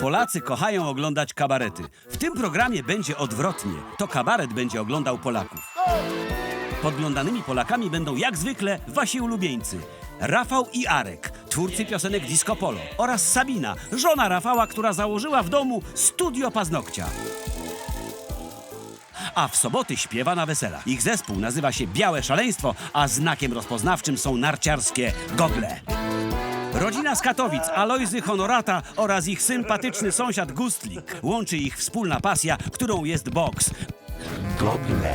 Polacy kochają oglądać kabarety. W tym programie będzie odwrotnie. To kabaret będzie oglądał Polaków. Podglądanymi Polakami będą jak zwykle wasi ulubieńcy. Rafał i Arek, twórcy piosenek Disco Polo oraz Sabina, żona Rafała, która założyła w domu studio paznokcia. A w soboty śpiewa na weselach. Ich zespół nazywa się Białe Szaleństwo, a znakiem rozpoznawczym są narciarskie gogle. Rodzina z Katowic, Alojzy Honorata oraz ich sympatyczny sąsiad Gustlik. Łączy ich wspólna pasja, którą jest boks. Gogle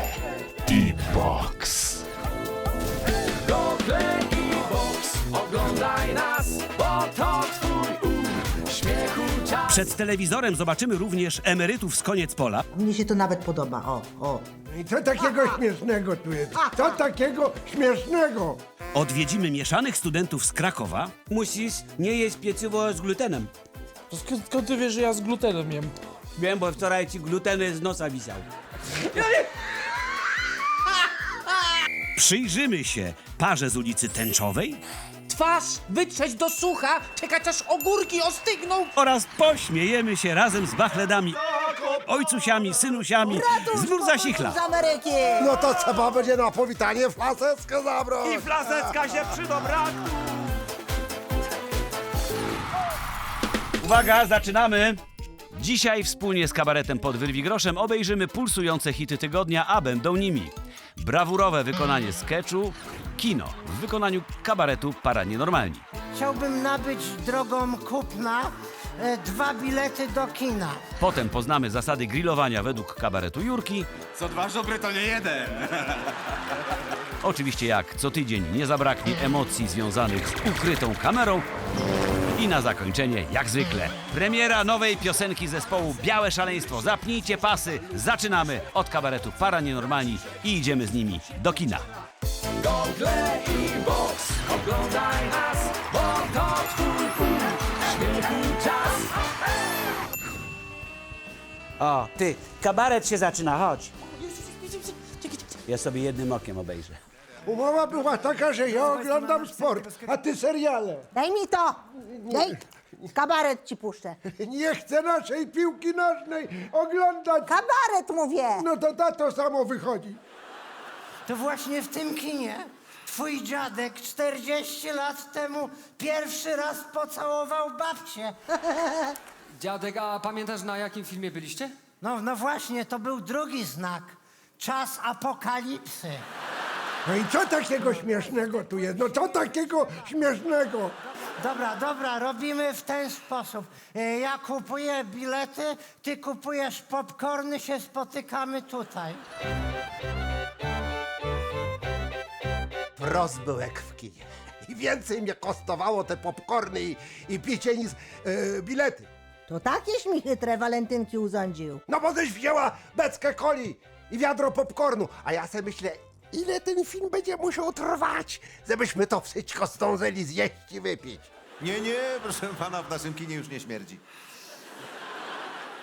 i box. Przed telewizorem zobaczymy również emerytów z koniec pola, Mnie się to nawet podoba. O, o. I co takiego śmiesznego tu jest? Co takiego śmiesznego? odwiedzimy mieszanych studentów z Krakowa, Musisz nie jeść pieczywo z glutenem. To skąd, skąd ty wiesz, że ja z glutenem jem? Wiem, bo wczoraj ci gluten z nosa wisiał. przyjrzymy się parze z ulicy Tęczowej Twarz wytrzeć do sucha, czekać aż ogórki ostygną. oraz pośmiejemy się razem z bachledami, ojcusiami, synusiami z Burzasichla. Z Ameryki! No to trzeba będzie na powitanie flaseczkę zabrać. flasecka się przyda braku. Uwaga, zaczynamy! Dzisiaj wspólnie z kabaretem pod Wyrwigroszem obejrzymy pulsujące hity tygodnia, a będą nimi brawurowe wykonanie sketchu, kino w wykonaniu kabaretu Para Nienormalni. Chciałbym nabyć drogą kupna e, dwa bilety do kina. Potem poznamy zasady grillowania według kabaretu Jurki. Co dwa żobry to nie jeden. Oczywiście jak co tydzień nie zabraknie emocji związanych z ukrytą kamerą. I na zakończenie, jak zwykle, premiera nowej piosenki zespołu Białe Szaleństwo. Zapnijcie pasy, zaczynamy od kabaretu Para Nienormalni i idziemy z nimi do kina. Gogle i box, oglądaj nas, bo to twój czas. O, ty, kabaret się zaczyna, chodź. Ja sobie jednym okiem obejrzę. Umowa była taka, że ja oglądam sport, a ty seriale. Daj mi to! Daj! Kabaret ci puszczę. Nie chcę naszej piłki nożnej oglądać. Kabaret mówię! No to na to samo wychodzi. To właśnie w tym kinie twój dziadek 40 lat temu pierwszy raz pocałował babcię. Dziadek, a pamiętasz na jakim filmie byliście? No, no właśnie, to był drugi znak. Czas apokalipsy. No i co takiego śmiesznego tu jest? No co takiego śmiesznego? Dobra, dobra, robimy w ten sposób. E, Ja kupuję bilety, ty kupujesz popcorny, się spotykamy tutaj. Rozbyłek w kinie. I więcej mnie kosztowało te popcorny i, i picie niż e, bilety. To takieś mi chytre walentynki urządził. No bo żeś wzięła beczkę coli i wiadro popcornu, a ja sobie myślę, ile ten film będzie musiał trwać, żebyśmy to wszystko zdążyli zjeść i wypić. Nie, nie, proszę pana, w naszym kinie już nie śmierdzi.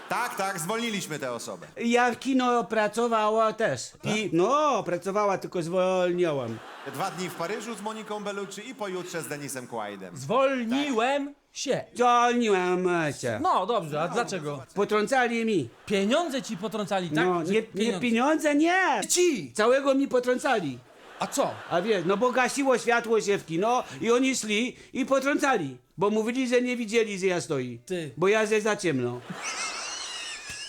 Tak, tak, zwolniliśmy tę osobę. Ja w kino pracowała też. I no, pracowała, tylko zwolniłam. Dwa dni w Paryżu z Moniką Bellucci i pojutrze z Denisem Quaidem. Zwolniłem się. Zwolniłam cię. No dobrze, a dlaczego? Potrącali mi. Pieniądze ci potrącali, tak? No, Że nie, nie pieniądze, nie. Ci! Całego mi potrącali. A co? A wiesz, no bo gasiło światło się w kino i oni szli i potrącali. Bo mówili, że nie widzieli, że ja stoi. Ty. Bo ja że za ciemno.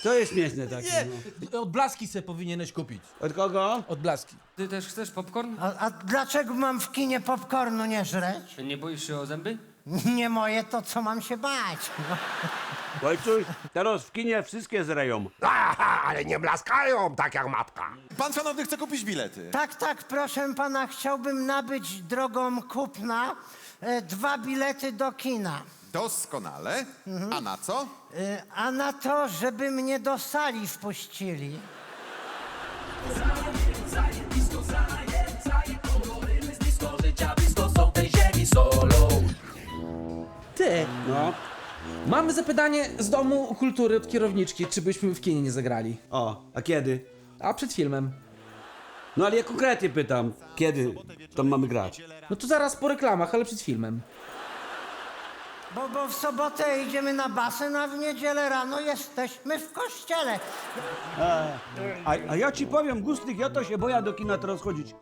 To jest śmieszne takie. Nie, No. odblaski se powinieneś kupić. Od kogo? Odblaski. Ty też chcesz popcorn? A, a dlaczego mam w kinie popcornu nie żreć? Nie boisz się o zęby? Nie moje, to co mam się bać? Ojcuś, teraz w kinie wszystkie zreją. Aha, ale nie blaskają, tak jak matka. Pan szanowny chce kupić bilety. Tak, tak, proszę pana, chciałbym nabyć drogą kupna e, dwa bilety do kina. Doskonale. A na co? E, a na to, żeby mnie do sali wpuścili. Ty, No. mamy zapytanie z Domu Kultury od kierowniczki, czy byśmy w kinie nie zagrali. O, a kiedy? A przed filmem. No ale ja konkretnie pytam, kiedy to mamy grać? No to zaraz po reklamach, ale przed filmem. Bo, bo w sobotę idziemy na basen, a w niedzielę rano jesteśmy w kościele. A, a ja ci powiem, Gustlik, ja to się boję do kina teraz chodzić.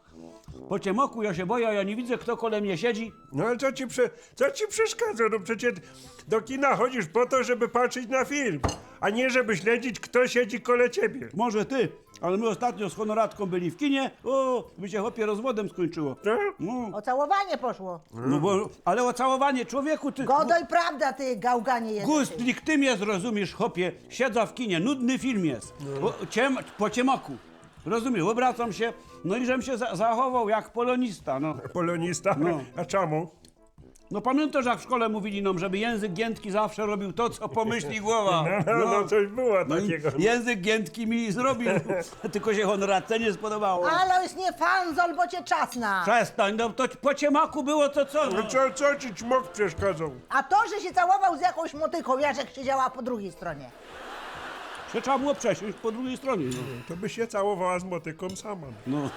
Po ciemoku ja się boję, ja nie widzę, kto kole mnie siedzi. No ale co ci, prze, co ci przeszkadza? No przecież do kina chodzisz po to, żeby patrzeć na film, a nie żeby śledzić, kto siedzi kole ciebie. Może ty, ale my ostatnio z honoratką byli w kinie, o, by się chłopie rozwodem skończyło. No? No, Ocałowanie poszło. no bo, ale ocałowanie człowieku, ty... Godoj prawda, ty gałganie jeden. Gustlik, ty mnie zrozumiesz, chłopie, siedzę w kinie, nudny film jest, po, ciem, po ciemoku. Rozumiesz, obracam się, no i żem się za, zachował jak polonista, no. Polonista? No. A czemu? No pamiętasz, jak w szkole mówili nam, żeby język giętki zawsze robił to, co pomyśli głowa. No, no, no coś było No i takiego. język giętki mi zrobił, tylko się honoratce nie spodobało. Ale już nie fanzol, bo cię czasna. Przestań, no to po ciemaku było to co? No No. co, co ci czmok przeszkadzał? A to, że się całował z jakąś motyką, Jaczek siedziała po drugiej stronie. Się trzeba było przesiąść po drugiej stronie. No. To by się całowała z motyką sama. No.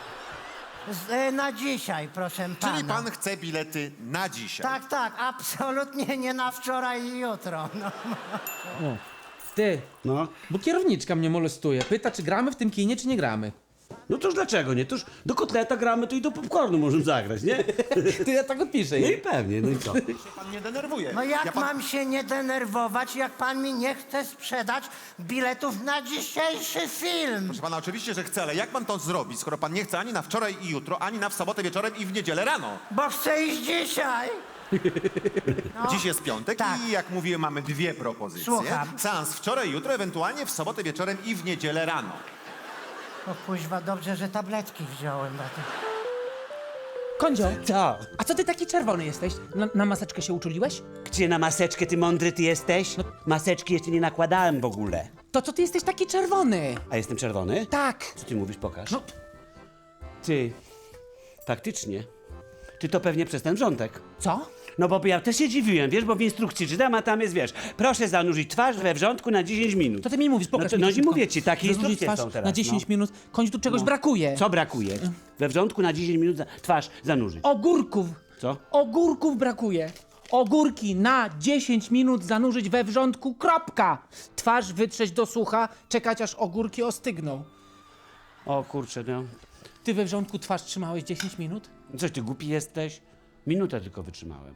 Z, e, na dzisiaj, proszę pana. Czyli pan chce bilety na dzisiaj. Tak, tak, absolutnie nie na wczoraj i jutro. No. Ty, No. bo kierowniczka mnie molestuje. Pyta, czy gramy w tym kinie, czy nie gramy. No toż dlaczego nie? Toż do kotleta gramy, to i do popcornu możemy zagrać, nie? Ty, ja tak odpiszę No i pewnie, no i co? Pan nie denerwuje. No jak Ja pan- mam się nie denerwować, jak pan mi nie chce sprzedać biletów na dzisiejszy film? Proszę pana, oczywiście, że chce, ale jak pan to zrobi, skoro pan nie chce ani na wczoraj i jutro, ani na w sobotę wieczorem i w niedzielę rano? Bo chcę iść dzisiaj. Dziś jest piątek Tak. i jak mówiłem, mamy dwie propozycje. Słucham. Seans wczoraj, jutro, ewentualnie w sobotę wieczorem i w niedzielę rano. O kuźwa, dobrze, że tabletki wziąłem. bo to- Kondzio, Co? a co ty taki czerwony jesteś? Na, na maseczkę się uczuliłeś? Gdzie na maseczkę, ty mądry ty jesteś? Maseczki jeszcze nie nakładałem w ogóle. To co ty jesteś taki czerwony? A jestem czerwony? Tak. Co ty mówisz, pokaż. No. Ty, faktycznie. Ty to pewnie przez ten wrzątek. Co? No bo ja też się dziwiłem, wiesz, bo w instrukcji czytam, a tam jest, wiesz, proszę zanurzyć twarz we wrzątku na 10 minut. To ty mi mówisz, pokaż No, to, mi no i szybko. mówię ci, takie Zanurzyć instrukcje twarz są teraz. Na 10 no. minut. Kończ, tu czegoś No. brakuje. Co brakuje? We wrzątku na 10 minut za, twarz zanurzyć. Ogórków. Co? Ogórków brakuje. Ogórki na 10 minut zanurzyć we wrzątku, kropka. Twarz wytrzeć do sucha, czekać aż ogórki ostygną. O kurczę, no. Ty we wrzątku twarz trzymałeś 10 minut? Coś ty głupi jesteś? Minutę tylko wytrzymałem.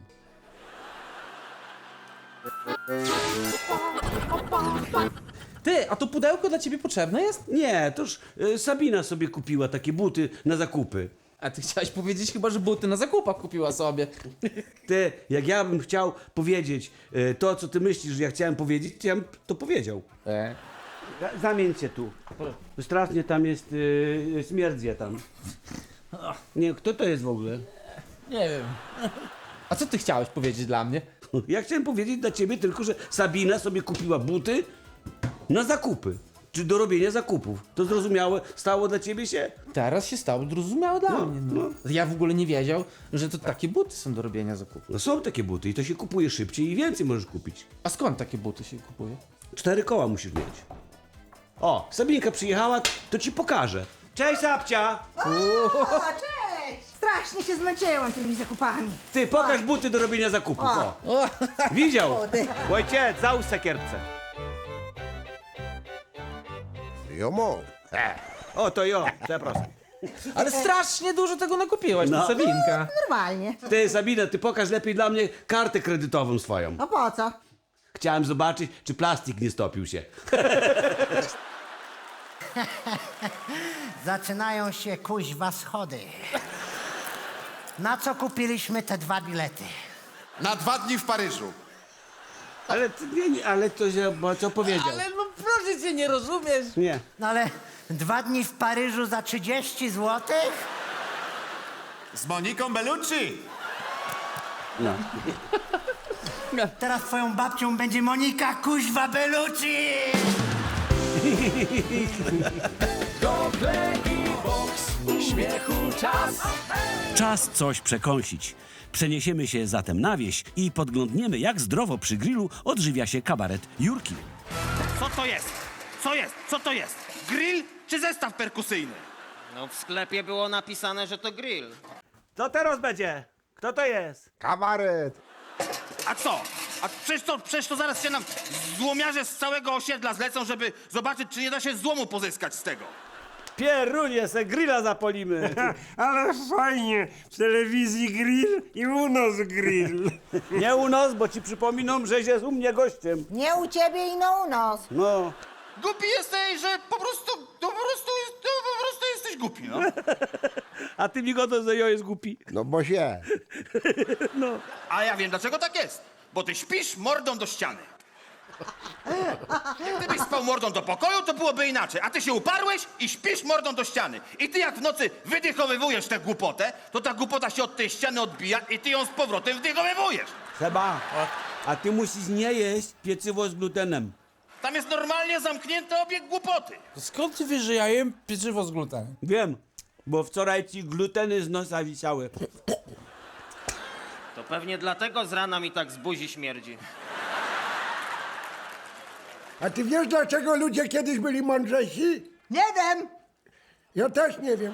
Ty, a to pudełko dla ciebie potrzebne jest? Nie, toż y, Sabina sobie kupiła takie buty na zakupy. A ty chciałeś powiedzieć chyba, że buty na zakupach kupiła sobie. Ty, jak ja bym chciał powiedzieć y, to, co ty myślisz, że ja chciałem powiedzieć, to ja bym to powiedział. E. Za- Zamień się tu. Strasznie tam jest, y, śmierdzie tam. Nie, kto to jest w ogóle? Nie wiem. A co ty chciałeś powiedzieć dla mnie? Ja chciałem powiedzieć dla ciebie tylko, że Sabina sobie kupiła buty na zakupy. Czy do robienia zakupów. To zrozumiałe stało dla ciebie się? Teraz się stało zrozumiałe dla No, mnie. No. Ja w ogóle nie wiedział, że to takie buty są do robienia zakupów. No są takie buty i to się kupuje szybciej i więcej możesz kupić. A skąd takie buty się kupuje? Cztery koła musisz mieć. O, Sabinka przyjechała, to ci pokażę. Cześć, Sabcia! O, cześć! Strasznie się zmęczyłam tymi zakupami. Ty, pokaż buty do robienia zakupów. O. O, Widział? O, ty. Ojciec, załóż sekierce. Jomo. O, to jo, przepraszam. ale strasznie dużo tego nakupiłaś, No. no. Sabinka. Normalnie. Ty, Sabina, ty pokaż lepiej dla mnie kartę kredytową swoją. A po co? Chciałem zobaczyć, czy plastik nie stopił się. Zaczynają się kuźwa schody. Na co kupiliśmy te dwa bilety? Na dwa dni w Paryżu. Ale, ty- nie, nie, ale to się, bo co powiedział? Ale no proszę cię, nie rozumiesz. Nie. No ale dwa dni w Paryżu za 30 złotych? Z Moniką Bellucci. No. Teraz twoją babcią będzie Monika Kuźwa Bellucci! Gogle i boks, śmiechu czas. Czas coś przekąsić. Przeniesiemy się zatem na wieś i podglądniemy, jak zdrowo przy grillu odżywia się kabaret Jurki. Co to jest? Co jest? Co to jest? Grill czy zestaw perkusyjny? No w sklepie było napisane, że to grill. Co teraz będzie? Kto to jest? Kabaret. A co? A przecież to, przecież to zaraz się nam złomiarze z całego osiedla zlecą, żeby zobaczyć, czy nie da się złomu pozyskać z tego. Pierunie, se grilla zapolimy. Ale fajnie, w telewizji grill i u nas grill. Nie u nas, bo ci przypominam, że jest u mnie gościem. Nie u ciebie i no u nas. No. Głupi jesteś, że po prostu, to po prostu, to po prostu jesteś głupi, no. A ty mi go to, że ja jest głupi. No bo się. A ja wiem, dlaczego tak jest. Bo ty śpisz mordą do ściany. Gdybyś spał mordą do pokoju, to byłoby inaczej. A ty się uparłeś i śpisz mordą do ściany. I ty jak w nocy wydychowywujesz tę głupotę, to ta głupota się od tej ściany odbija i ty ją z powrotem wdychowywujesz. Seba, a ty musisz nie jeść pieczywo z glutenem. Tam jest normalnie zamknięty obieg głupoty. Skąd ty wiesz, że ja jem pieczywo z glutanem? Wiem, bo wczoraj ci gluteny z nosa wisiały. To pewnie dlatego z rana mi tak z buzi śmierdzi. A ty wiesz, dlaczego ludzie kiedyś byli mądrzejsi? Nie wiem. Ja też nie wiem.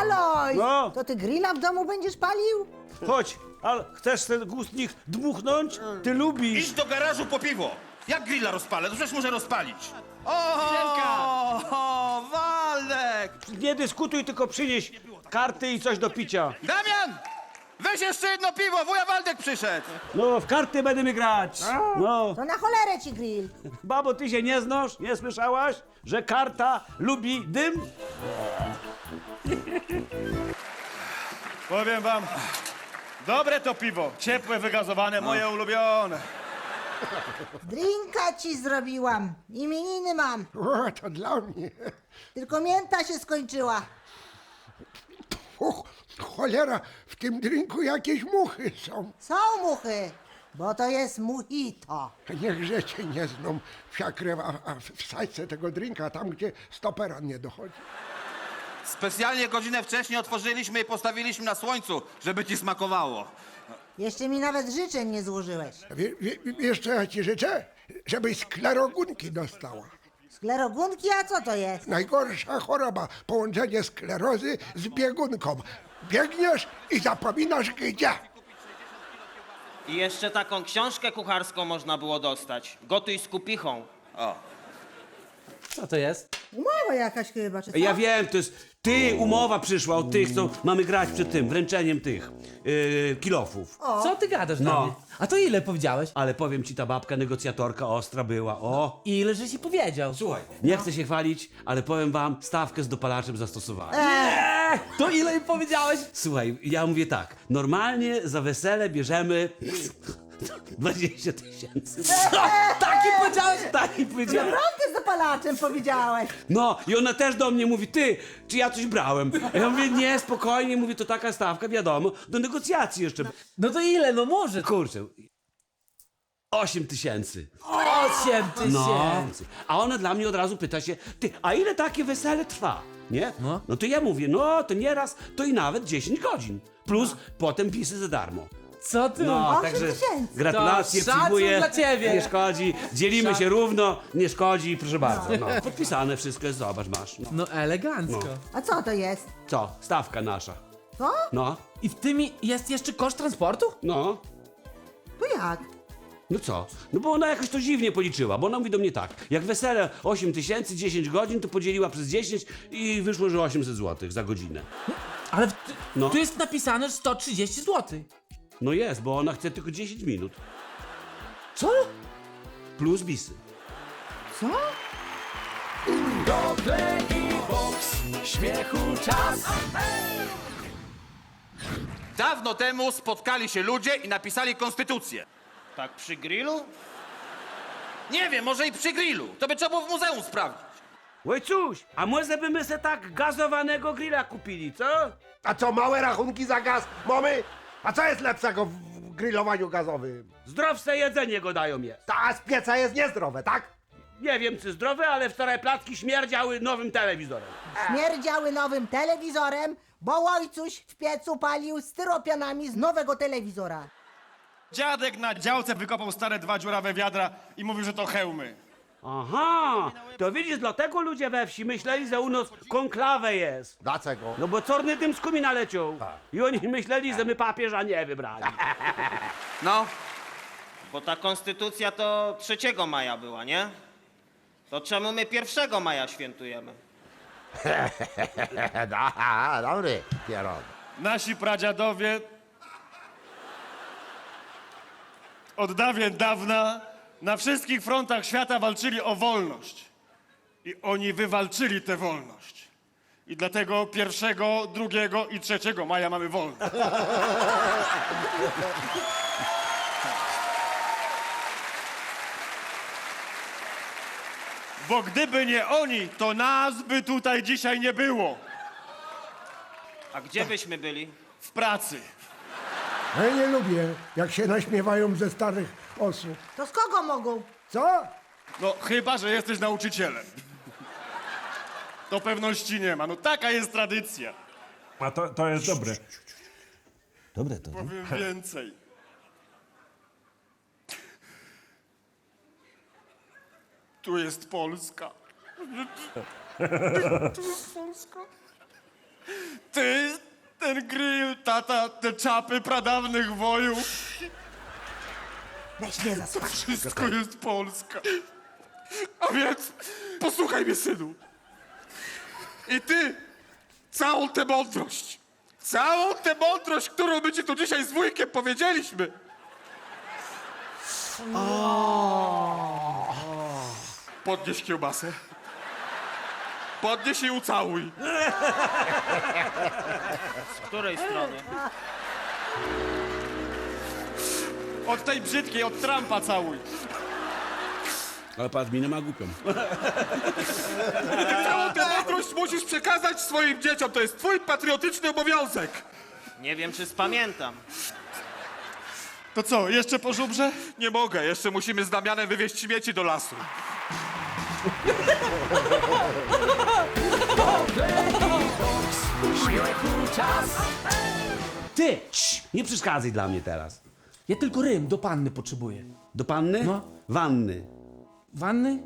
Aloj, No. to ty grilla w domu będziesz palił? Chodź, ale chcesz ten gustnik dmuchnąć? Ty lubisz. Idź do garażu po piwo. Jak grilla rozpalę? To przecież może rozpalić. O, o, Waldek! Nie dyskutuj, tylko przynieś karty i coś do picia. Damian! Weź jeszcze jedno piwo, wuja Waldek przyszedł. No, w karty będziemy grać. No. To na cholerę ci grill. Babo, ty się nie znasz? Nie słyszałaś, że karta lubi dym? Powiem wam, dobre to piwo, ciepłe, wygazowane, moje ulubione. Drinka ci zrobiłam. Imieniny mam. O, to dla mnie. Tylko mięta się skończyła. Uch, cholera, w tym drinku jakieś muchy są. Są muchy, bo to jest mojito. Niechże cię nie zną wsia krew, a, a w sajce tego drinka, tam gdzie stopera nie dochodzi. Specjalnie godzinę wcześniej otworzyliśmy i postawiliśmy na słońcu, żeby ci smakowało. Jeszcze mi nawet życzeń nie złożyłeś. Wie, wie, wiesz co ja ci życzę? Żebyś sklerogunki dostała. Sklerogunki, a co to jest? Najgorsza choroba, połączenie sklerozy z biegunką. Biegniesz i zapominasz gdzie. I jeszcze taką książkę kucharską można było dostać. Gotuj z kupichą. Co to jest? Umowa jakaś chyba, czy co? Ja wiem, to jest... Ty, umowa przyszła od tych, co mamy grać przed tym, wręczeniem tych yy, kilofów. Co ty gadasz No. na mnie? A to ile powiedziałeś? Ale powiem ci, ta babka negocjatorka ostra była, o. Ile żeś ci powiedział? Słuchaj, nie chcę się chwalić, ale powiem wam, stawkę z dopalaczem zastosowałem. Eee, to ile im powiedziałeś? Słuchaj, ja mówię tak, normalnie za wesele bierzemy 20 tysięcy. Taki powiedziałeś? Tak i powiedziałem. Naprawdę z zapalaczem powiedziałeś. No i ona też do mnie mówi, ty, czy ja coś brałem? A ja mówię, nie, spokojnie, mówię, to taka stawka, wiadomo, do negocjacji jeszcze. No to ile? No może. Kurczę, 8 tysięcy. Osiem No. tysięcy. A ona dla mnie od razu pyta się, ty, a ile takie wesele trwa? Nie? No. No to ja mówię, no to nieraz, to i nawet 10 godzin. Plus potem pisy za darmo. Co ty? No, Osiem także tysięcy. gratulacje, To szacun przyjmuję. dla ciebie. Nie szkodzi, dzielimy się równo, nie szkodzi, proszę bardzo. No. Podpisane wszystko jest, zobacz, masz. No. No elegancko. A co to jest? Co? Stawka nasza. Co? No, I w tym jest jeszcze koszt transportu? no. To jak? No co? No bo ona jakoś to dziwnie policzyła, bo ona mówi do mnie tak, jak wesele 8 tysięcy, 10 godzin, to podzieliła przez 10 i wyszło, że 800 zł za godzinę. Ale w, No. tu jest napisane 130 zł. No jest, bo ona chce tylko 10 minut. Co? Plus bisy. Co? Doble i box, śmiechu czas. Dawno temu spotkali się ludzie i napisali konstytucję. Tak przy grillu? Nie wiem, może i przy grillu. To by trzeba było w muzeum sprawdzić. Oj cóż, a może by my se tak gazowanego grilla kupili, co? A co, małe rachunki za gaz mamy? A co jest lepszego w w grillowaniu gazowym? Zdrowsze jedzenie go dają jest. Ta z pieca jest niezdrowe, tak? Nie wiem, czy zdrowe, ale wczoraj placki śmierdziały nowym telewizorem. Śmierdziały nowym telewizorem, bo ojcuś w piecu palił styropianami z nowego telewizora. Dziadek na działce wykopał stare dwa dziurawe wiadra i mówił, że to hełmy. Aha, to widzisz, dlatego ludzie we wsi myśleli, że u nas konklawę jest. Dlaczego? No bo Corny tym z kumi naleciał. I oni myśleli, że my papieża nie wybrali. No, bo ta konstytucja to 3 maja była, nie? To czemu my 1 maja świętujemy? da, dobry pieron. Nasi pradziadowie od dawien dawna na wszystkich frontach świata walczyli o wolność. I oni wywalczyli tę wolność. I dlatego pierwszego, drugiego i trzeciego maja mamy wolność. Bo gdyby nie oni, to nas by tutaj dzisiaj nie było. A gdzie byśmy byli? W pracy. Ja nie lubię, jak się naśmiewają ze starych osób. To z kogo mogą? Co? No, chyba, że jesteś nauczycielem. To pewności nie ma. No taka jest tradycja. A to, to jest dobre. Dobre to. Powiem więcej. Tu jest Polska. Tu jest Polska. Ty, ten grill, tata, te czapy pradawnych wojów. Weź nie. Wszystko jest Polska. A więc posłuchaj mnie, synu. I ty całą tę mądrość, całą tę mądrość, którą my ci tu dzisiaj z wujkiem powiedzieliśmy. Podnieś kiełbasę. Podnieś i ucałuj. Z której strony? Od tej brzydkiej, od Trumpa całuj. Ale patrz, minę ma głupią. Całą tę mądrość musisz przekazać swoim dzieciom. To jest twój patriotyczny obowiązek. Nie wiem, czy spamiętam. To co, jeszcze po żubrze? Nie mogę, jeszcze musimy z Damianem wywieźć śmieci do lasu. Ty, cii, nie przeszkadzaj dla mnie teraz. Ja tylko rym do panny potrzebuję. Do panny? No. Wanny. Wanny?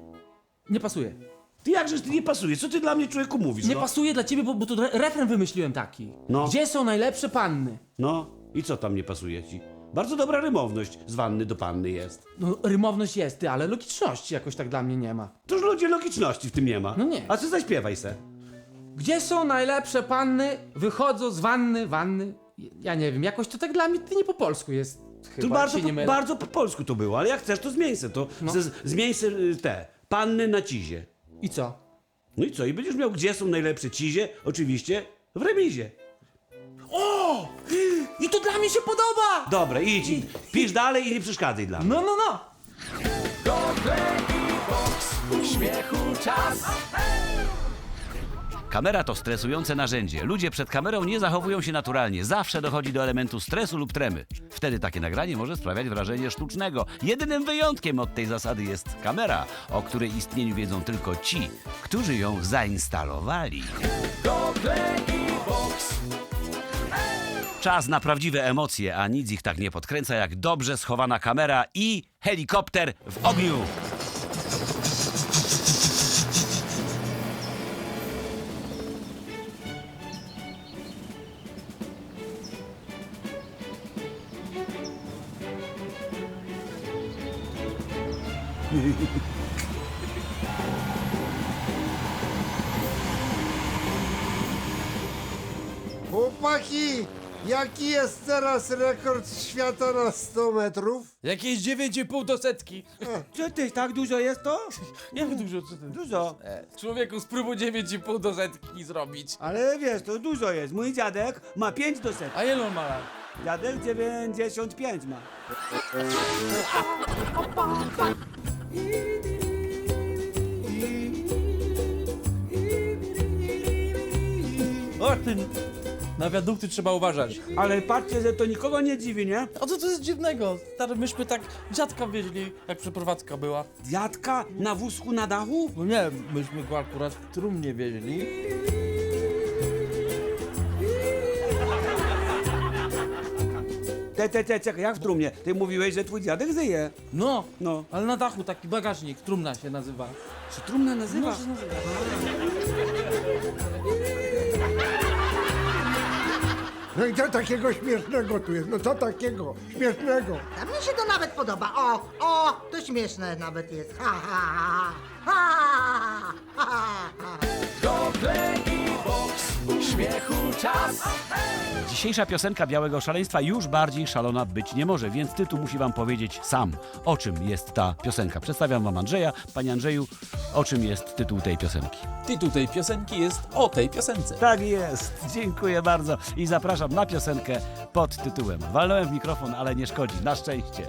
Nie pasuje. Ty jakżeś ty nie pasuje? Co ty dla mnie człowieku mówisz? Nie no? pasuje dla ciebie, bo, bo to re refren wymyśliłem taki. No. Gdzie są najlepsze panny? No i co tam nie pasuje ci? Bardzo dobra rymowność z wanny do panny jest. No, rymowność jest, ty, ale logiczności jakoś tak dla mnie nie ma. Toż ludzie logiczności w tym nie ma. No nie. A co zaśpiewaj se? Gdzie są najlepsze panny? Wychodzą z wanny, wanny. Ja nie wiem, jakoś to tak dla mnie ty nie po polsku jest. Chyba, Tu bardzo, się nie po, mylę. bardzo po polsku to było, ale jak chcesz, to zmień se to. No. Z, zmień se y, te panny na cizie. I co? No i co? I będziesz miał, gdzie są najlepsze cizie? Oczywiście w remizie. O! I to dla mnie się podoba! Dobra, idź, idź. pisz dalej i nie przeszkadzaj dla mnie. No, no, no! Śmiechu czas. Kamera to stresujące narzędzie. Ludzie przed kamerą nie zachowują się naturalnie. Zawsze dochodzi do elementu stresu lub tremy. Wtedy takie nagranie może sprawiać wrażenie sztucznego. Jedynym wyjątkiem od tej zasady jest kamera, o której istnieniu wiedzą tylko ci, którzy ją zainstalowali. Czas na prawdziwe emocje, a nic ich tak nie podkręca jak dobrze schowana kamera i helikopter w ogniu. Chłopaki, jaki jest teraz rekord świata na 100 metrów? Jakieś 9,5 do setki. Co ty, tak dużo jest to? Jak dużo, co ty? Dużo. Człowieku, spróbuj 9,5 do setki zrobić. Ale wiesz, to dużo jest. Mój dziadek ma 5 do setki. A ile on ma lat? Dziadek 95 ma. O ty... Na wiadukty trzeba uważać. Ale patrzcie, że to nikogo nie dziwi, nie? A co to jest dziwnego? Stary, myśmy tak dziadka wieźli, jak przeprowadzka była. Dziadka na wózku na dachu? No nie, myśmy go akurat w trumnie wieźli. Te, te, te, czekaj, jak w trumnie? Ty mówiłeś, że twój dziadek żyje. No, No. ale na dachu taki bagażnik, trumna się nazywa. Czy trumna nazywa? No, się nazywa. No i co takiego śmiesznego tu jest? No co takiego śmiesznego? A mnie się to nawet podoba. O, o, to śmieszne nawet jest. Ha, ha, ha, ha, ha, ha, ha. I boks, uśmiechu czas. Dzisiejsza piosenka Białego Szaleństwa już bardziej szalona być nie może, więc tytuł musi wam powiedzieć sam, o czym jest ta piosenka. Przedstawiam wam Andrzeja. Panie Andrzeju, o czym jest tytuł tej piosenki? Tytuł tej piosenki jest o tej piosence. Tak jest, dziękuję bardzo i zapraszam na piosenkę pod tytułem. Walnąłem w mikrofon, ale nie szkodzi, na szczęście.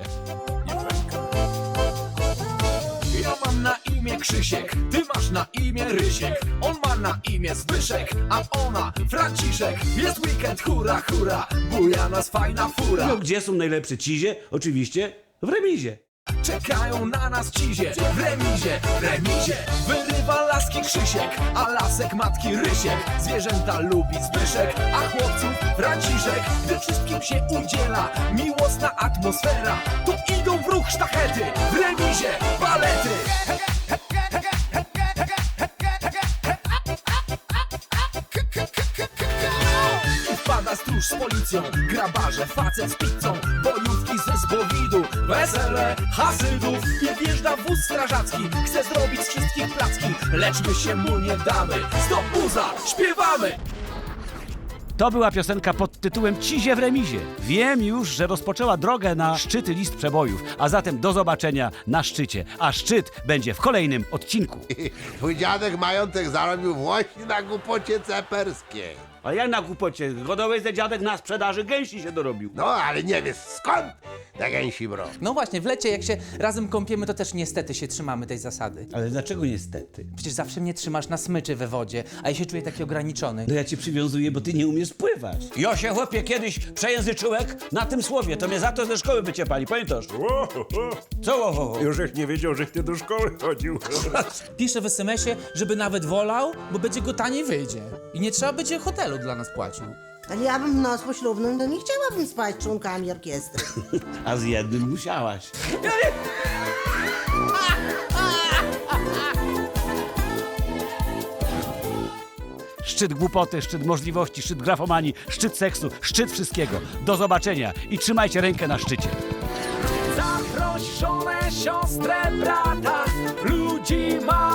Imię Krzysiek, ty masz na imię Rysiek. On ma na imię Zbyszek, a ona Franciszek. Jest weekend, hura, hura, buja nas fajna fura. No gdzie są najlepsze cizie? Oczywiście w remizie. Czekają na nas cizie, w remizie, w remizie. Wyrywa laski Krzysiek, a lasek matki Rysiek. Zwierzęta lubi Zbyszek, a chłopców Franciszek. Gdy wszystkim się udziela miłosna atmosfera, tu idą w ruch sztachety, w remizie balety. Z policją, grabarze, facet z pizzą, bojówki ze zbowidu, wesele hasydów i wjeżdża wóz strażacki, chce zrobić z wszystkich placki, lecz my się mu nie damy, stop buza, śpiewamy! To była piosenka pod tytułem Cizie w remizie. Wiem już, że rozpoczęła drogę na szczyty list przebojów, a zatem do zobaczenia na szczycie. A szczyt będzie w kolejnym odcinku. Twój dziadek majątek zarobił właśnie na głupocie ceperskiej. A jak na głupocie? Godowej ze dziadek na sprzedaży gęsi się dorobił. No, ale nie wiesz skąd te gęsi brą. No właśnie, w lecie jak się razem kąpiemy, to też niestety się trzymamy tej zasady. Ale dlaczego niestety? Przecież zawsze mnie trzymasz na smyczy we wodzie, a ja się czuję taki ograniczony. No ja cię przywiązuję, bo ty nie umiesz pływać. Ja się chłopie kiedyś przejęzyczyłek na tym słowie, to mnie za to ze szkoły wyciepali, pamiętasz? Co? o, o, o? Już nie wiedział, że ty do szkoły chodził. Piszę w SMS-ie, żeby nawet wolał, bo będzie go taniej wyjdzie. I nie trzeba będzie hotelu dla nas płacił. Ale ja bym w noc poślubnym, to nie chciałabym spać z członkami orkiestry. A z jednym musiałaś. Szczyt głupoty, szczyt możliwości, szczyt grafomanii, szczyt seksu, szczyt wszystkiego. Do zobaczenia i trzymajcie rękę na szczycie. Zaproszone siostrę brata, ludzi ma